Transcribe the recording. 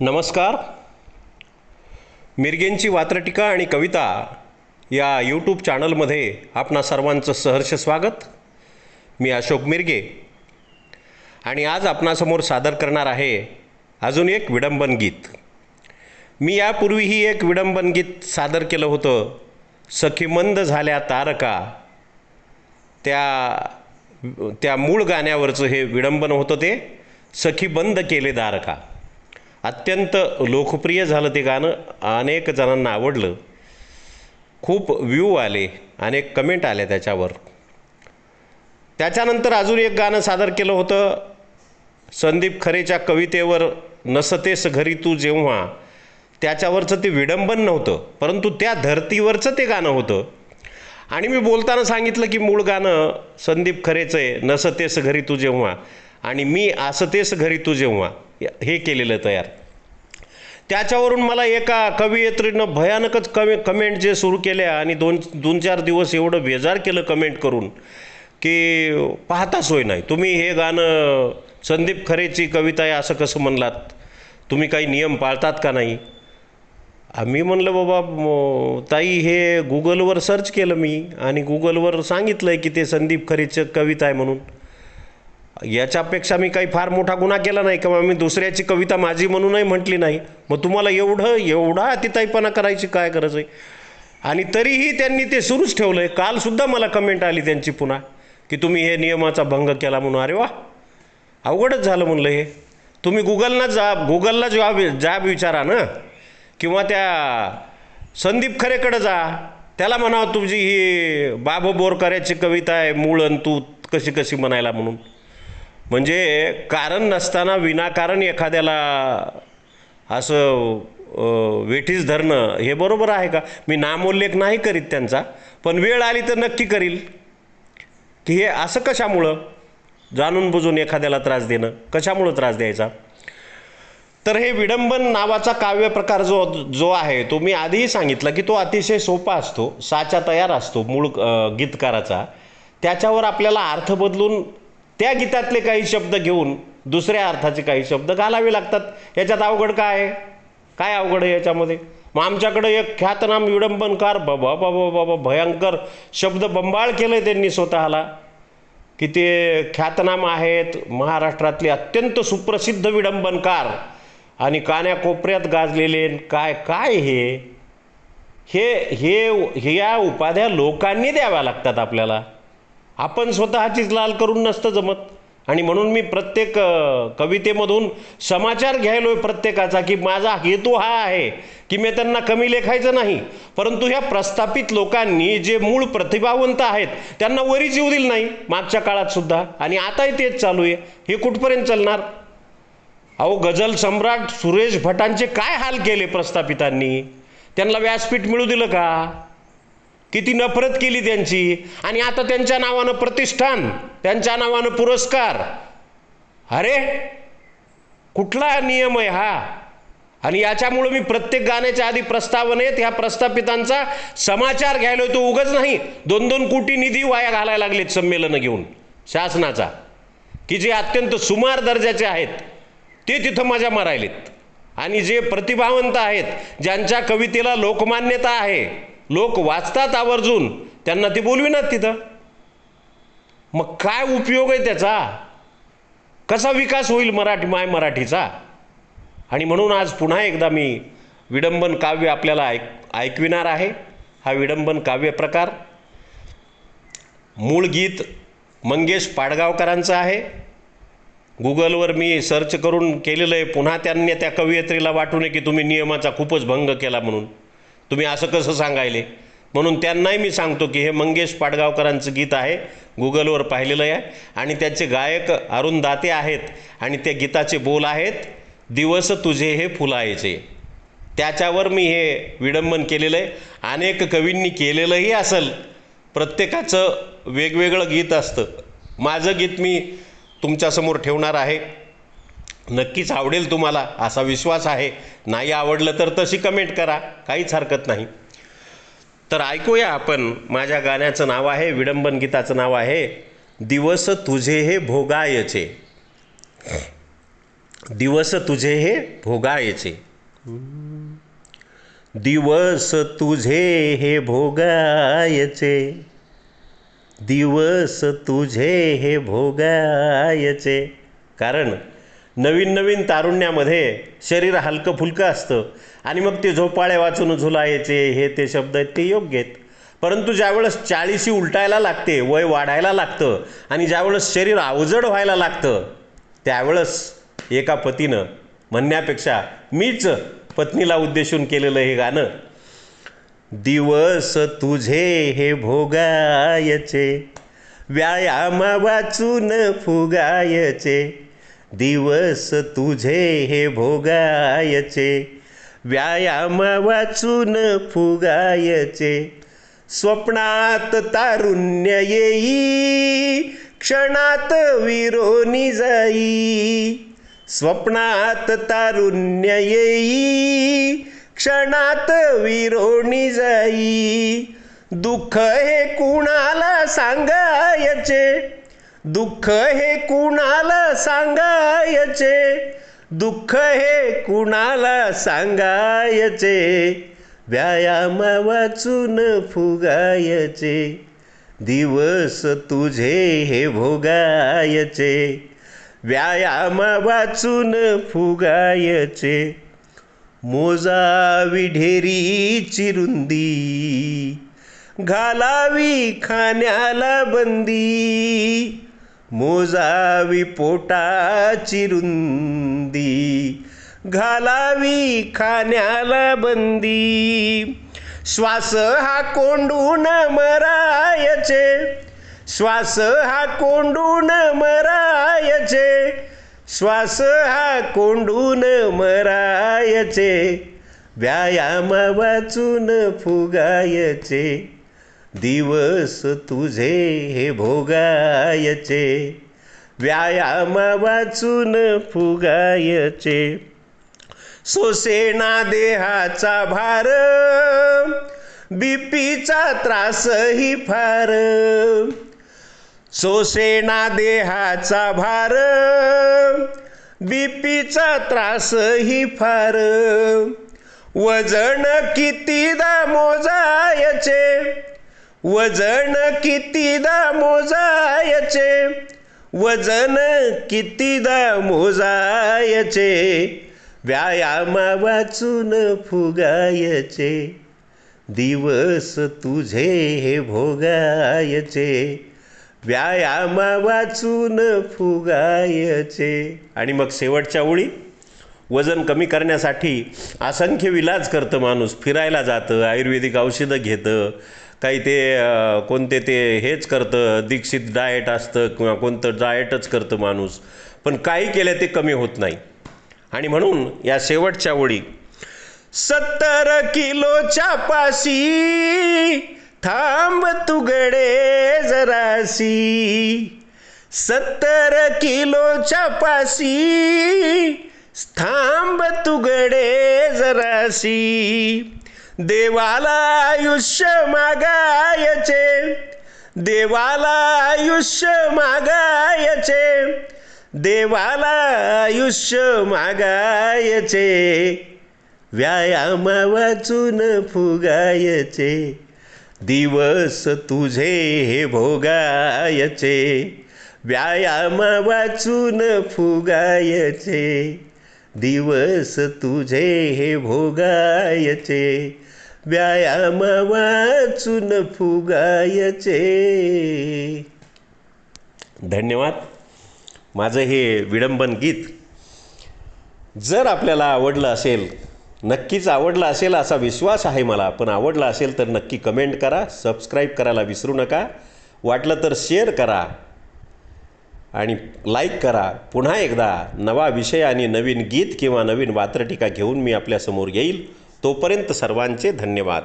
नमस्कार. मिरगेंची वात्रटिका आणि कविता या यूट्यूब चॅनलमध्ये आपणा सर्वांचं सहर्ष स्वागत. मी अशोक मिरगे. आणि आज आपणासमोर सादर करणार आहे अजून एक विडंबन गीत. मी यापूर्वीही एक विडंबन गीत सादर केलं होतं. सखीमंद झाल्या तारका. त्या त्या मूळ गाण्यावरचं हे विडंबन होतं ते सखी बंद केले दारका. अत्यंत लोकप्रिय झालं ते गाणं. अनेक जणांना आवडलं. खूप व्ह्यू आले अनेक कमेंट आल्या त्याच्यावर. त्याच्यानंतर अजून एक गाणं सादर केलं होतं. संदीप खरेच्या कवितेवर नसतेस घरी तू जेव्हा. त्याच्यावरचं ते विडंबन नव्हतं परंतु त्या धर्तीवरचं ते गाणं होतं. आणि मी बोलताना सांगितलं की मूळ गाणं संदीप खरेचं आहे नसतेस घरी तू जेव्हा. आणि मी असतेस घरी तू जेव्हा. हे केलेलं तयार. त्याच्यावरून मला एका कवयित्रीनं भयानकच कमे कमेंट जे सुरू केल्या आणि दोन दोन चार दिवस एवढं बेजार केलं कमेंट करून की पाहता सोय नाही. तुम्ही हे गाणं संदीप खरेची कविता आहे असं कसं म्हणलात? तुम्ही काही नियम पाळतात का नाही? आम्ही म्हणलं बाबा ताई हे गुगलवर सर्च केलं मी आणि गुगलवर सांगितलं आहे की ते संदीप खरेचं कविता आहे म्हणून. याच्यापेक्षा मी काही फार मोठा गुन्हा केला नाही किंवा मी दुसऱ्याची कविता माझी म्हणूनही म्हटली नाही. मग तुम्हाला एवढं एवढा अतिताईपणा करायची काय गरज आहे? आणि तरीही त्यांनी ते सुरूच ठेवलं आहे कालसुद्धा मला कमेंट आली त्यांची पुन्हा की तुम्ही हे नियमाचा भंग केला म्हणून. अरे वा! अवघडच झालं म्हणलं हे. तुम्ही गुगलना जा गुगलला जॉब जाब विचारा ना. किंवा त्या संदीप खरेकडं जा. त्याला म्हणावं तुझी ही बाब बोरकऱ्याची कविता आहे मूळ अन तू कशी कशी म्हणायला म्हणून. म्हणजे कारण नसताना विनाकारण एखाद्याला असं वेठीस धरणं हे बरोबर आहे का? मी नामोल्लेख नाही करीत त्यांचा पण वेळ आली तर नक्की करील. की हे असं कशामुळं? जाणून बुजून एखाद्याला त्रास देणं. कशामुळं त्रास द्यायचा? तर हे विडंबन नावाचा काव्य प्रकार जो जो आहे तो मी आधीही सांगितला की तो अतिशय सोपा असतो साचा तयार असतो मूळ गीतकाराचा. त्याच्यावर आपल्याला अर्थ बदलून त्या गीतातले काही शब्द घेऊन दुसऱ्या अर्थाचे काही शब्द घालावे लागतात. याच्यात अवघड काय? आहे काय अवघड आहे याच्यामध्ये मग आमच्याकडे एक ख्यातनाम विडंबनकार ब बाबा बाबा भयंकर शब्द बंबाळ केलं त्यांनी स्वतःला. की ते ख्यातनाम आहेत महाराष्ट्रातले अत्यंत सुप्रसिद्ध विडंबनकार. आणि कान्या कोपऱ्यात गाजलेले काय काय हे? हे हे हे या उपाध्या लोकांनी द्याव्या लागतात आपल्याला. आपण स्वतःचीच लाल करून नसतं जमत. आणि म्हणून मी प्रत्येक कवितेमधून समाचार घ्यायलो आहे प्रत्येकाचा की माझा हेतू हा आहे की मी त्यांना कमी लेखायचं नाही. परंतु ह्या प्रस्थापित लोकांनी जे मूळ प्रतिभावंत आहेत त्यांना वरीच येऊ दिलं नाही मागच्या काळात सुद्धा. आणि आताही तेच चालू आहे. हे कुठपर्यंत चालणार? अहो गझल सम्राट सुरेश भटांचे काय हाल केले प्रस्थापितांनी? त्यांना व्यासपीठ मिळू दिलं का? किती नफरत केली त्यांची. आणि आता त्यांच्या नावानं प्रतिष्ठान त्यांच्या नावानं पुरस्कार. अरे कुठला नियम आहे हा? आणि याच्यामुळं मी प्रत्येक गाण्याच्या आधी प्रस्तावनेत ह्या प्रस्थापितांचा समाचार घ्यायला येतो. उगच नाही. दोन दोन कोटी निधी वाया घालायला लागलेत संमेलनं घेऊन. शासनाचा. की जे अत्यंत सुमार दर्जाचे आहेत ते तिथं मजा मारायलेत. आणि जे प्रतिभावंत आहेत ज्यांच्या कवितेला लोकमान्यता आहे लोक वाचतात आवर्जून. त्यांना ते बोलविनात तिथं. मग काय उपयोग आहे त्याचा? कसा विकास होईल मराठी माय मराठीचा? आणि म्हणून आज पुन्हा एकदा मी विडंबन काव्य आपल्याला ऐक ऐकविणार आहे. हा विडंबन काव्य प्रकार. मूळ गीत मंगेश पाडगावकरांचं आहे. गुगलवर मी सर्च करून केलेलं आहे. पुन्हा त्यांनी त्या कवयित्रीला वाटू नये की तुम्ही नियमाचा खूपच भंग केला म्हणून. तुम्ही असं कसं सांगायले? म्हणून त्यांनाही मी सांगतो की हे मंगेश पाडगावकरांचं गीत आहे गुगलवर पाहिलेलं आहे. आणि त्याचे गायक अरुण दाते आहेत आणि त्या गीताचे बोल आहेत दिवस तुझे हे फुलायचे. त्याच्यावर मी हे विडंबन केलेलं आहे. अनेक कवींनी केलेलंही असेल प्रत्येकाचं वेगवेगळं गीत असतं. माझं गीत मी तुमच्यासमोर ठेवणार आहे. नक्कीच आवडेल तुम्हाला असा विश्वास आहे. नाही आवडलं तर तशी कमेंट करा. काहीच हरकत नाही. तर ऐकूया आपण माझ्या गाण्याचं नाव आहे विडंबन गीताचं नाव आहे दिवस तुझे हे भोगायचे. दिवस तुझे हे भोगायचे. दिवस तुझे हे भोगायचे. दिवस तुझे हे भोगायचे. कारण नवीन नवीन तारुण्यामध्ये शरीर हलकं फुलकं असतं. आणि मग ते झोपाळे वाचून झुलायचे हे ते शब्द आहेत ते योग्य आहेत. परंतु ज्यावेळेस चाळीशी उलटायला लागते वय वाढायला लागतं आणि ज्यावेळेस शरीर अवजड व्हायला लागतं त्यावेळेस एका पतीनं म्हणण्यापेक्षा मीच पत्नीला उद्देशून केलेलं हे गाणं दिवस तुझे हे भोगायचे व्यायाम वाचून फुगायचे दिवस तुझे हे भोगायचे. व्यायाम वाचून फुगायचे. स्वप्नात तारुण्य येई. क्षणात विरोनी जाई. स्वप्नात तारुण्य येई. क्षणात विरोणी जाई. दुःख हे कुणाला सांगायचे? दुःख हे कुणाला सांगायचे? दुःख हे कुणाला सांगायचे? व्यायाम वाचून फुगायचे. दिवस तुझे हे भोगायचे. व्यायाम वाचून फुगायचे. मोजावी ढेरी चिरुंदी. घालावी खाण्याला बंदी. मोजावी पोटाची रुंदी घालावी खाण्याला बंदी. श्वास हा कोंडून मरायचे श्वास हा कोंडून मरायचे श्वास हा कोंडून मरायचे व्यायाम वाचून फुगायचे. दिवस तुझे हे भोगायचे. व्यायाम वाचून फुगायचे. सोसेना देहाचा भार बीपीचा त्रासही फार. सोसेना देहाचा भार बीपीचा त्रासही फार. वजन कितीदा मोजायचे. वजन कितीदा मोजायचे? वजन कितीदा मोजायचे? व्यायामा वाचून फुगायचे? दिवस तुझे हे भोगायचे? व्यायामा वाचून फुगायचे? आणि मग शेवटच्या ओळी वजन कमी करण्यासाठी असंख्य विलाज करतं माणूस फिरायला जातं आयुर्वेदिक औषधं घेतं काही ते कोणते ते हेच करतं दीक्षित डाएट असतं किंवा कोणतं डाएटच करतं माणूस. पण काही केलं ते कमी होत नाही. आणि म्हणून या शेवटच्या ओळी. सत्तर किलोच्या पाशी थांब तुगडे जरासी सत्तर किलोच्या पाशी थांब तुगडे जरासी देवाला आयुष्य मागायचे. देवाला आयुष्य मागायचे. देवाला आयुष्य मागायचे. व्यायाम वाचून फुगायचे. दिवस तुझे हे भोगायचे. व्यायाम वाचून फुगायचे. दिवस तुझे हे भोगायचे व्यायाम वाचून फुगायचे. धन्यवाद. माझं हे विडंबन गीत जर आपल्याला आवडलं असेल नक्कीच आवडलं असेल असा विश्वास आहे मला पण आवडलं असेल तर नक्की कमेंट करा सबस्क्राईब करायला विसरू नका. वाटलं तर शेअर करा. आणि लाईक करा. पुन्हा एकदा नवा विषय आणि नवीन गीत किंवा नवीन वात्रटिका घेऊन मी आपल्यासमोर येईल. तोपर्यंत सर्वांचे धन्यवाद.